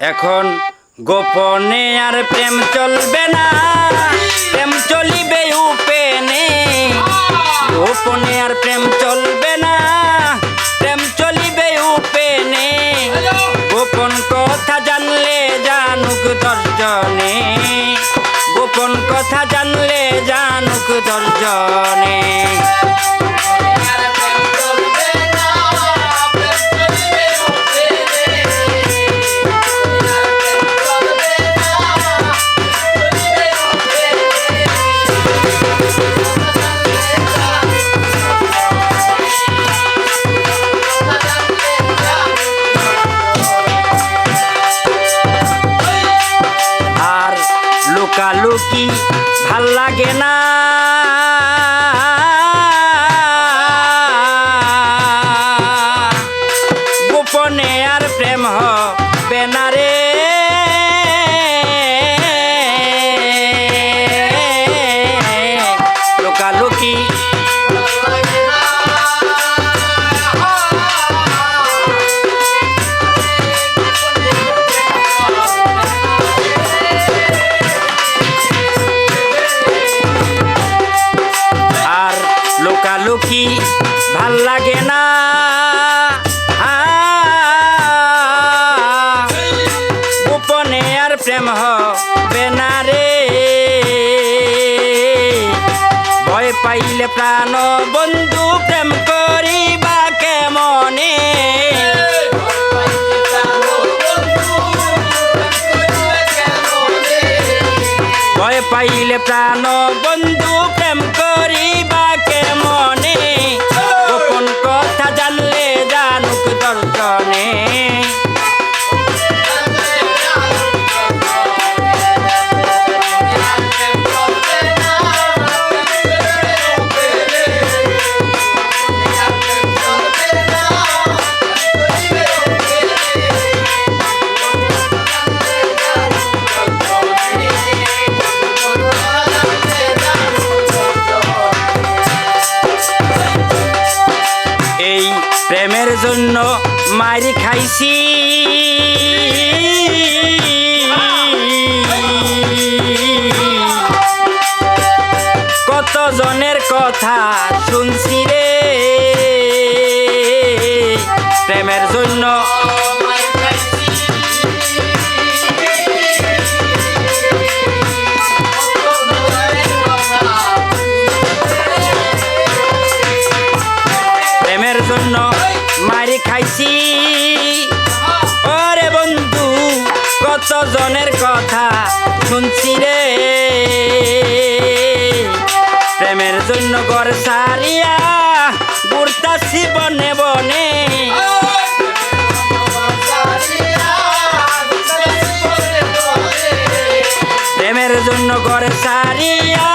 এখন গোপনে আর প্রেম চলবে না। প্রেম চলিবে উপেনে। গোপনে আর প্রেম চলবে না। প্রেম চলিবে উপেনে। গোপন কথা জানলে জানুক দর্জনে। গোপন কথা জানলে জানুক দর্জনে। লুকালুকি ভালো লাগে না। ভালো লাগে না। গোপনে আর প্রেম হবে না রে। ভয় পাইলে প্রাণ বন্ধু প্রেম করিবা কেমনে? ভয় পাইলে প্রাণ প্রেমের জন্য মারি খাইছি। কতজনের কথা শুনছি রে। প্রেমের জন্য প্রেমের জন্য মারি খাইছি। ওরে বন্ধু কত জনের কথা শুনছি রে। প্রেমের জন্য ঘর সারিয়া ঘুরতাছি বনে বনে। প্রেমের জন্য ঘর সারিয়া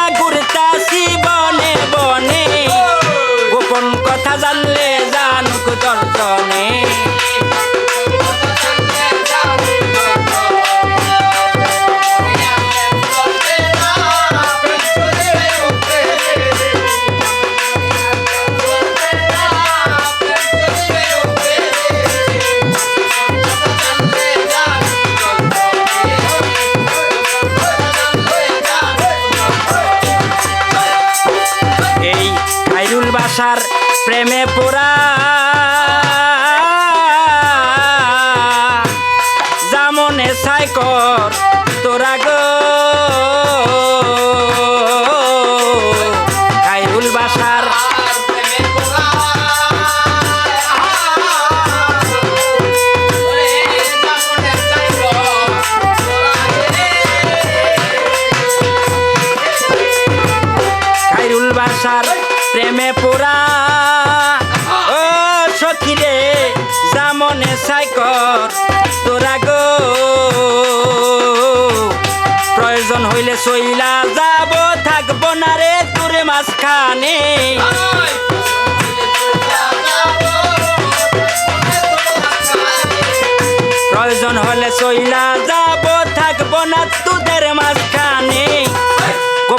খাইরুল বাসার প্রেমে পোড়া জামনে সাইকর তোরা গো। খাইরুল বাসার প্রেমে পোড়া ও সখী রে, জামনে সাইকর তোরা গো। প্রয়োজন হইলে সইলা যাব, থাকব না রে তোর মাঝখানে। প্রয়োজন হলে সইলা যাব, থাকব না তোদের মাঝখানে।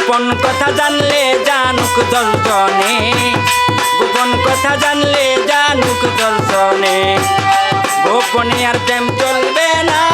গোপন কথা জানলে জানুক দর্শনে। গোপন কথা জানলে জানুক দর্শনে। গোপনে আর প্রেম চলবে না।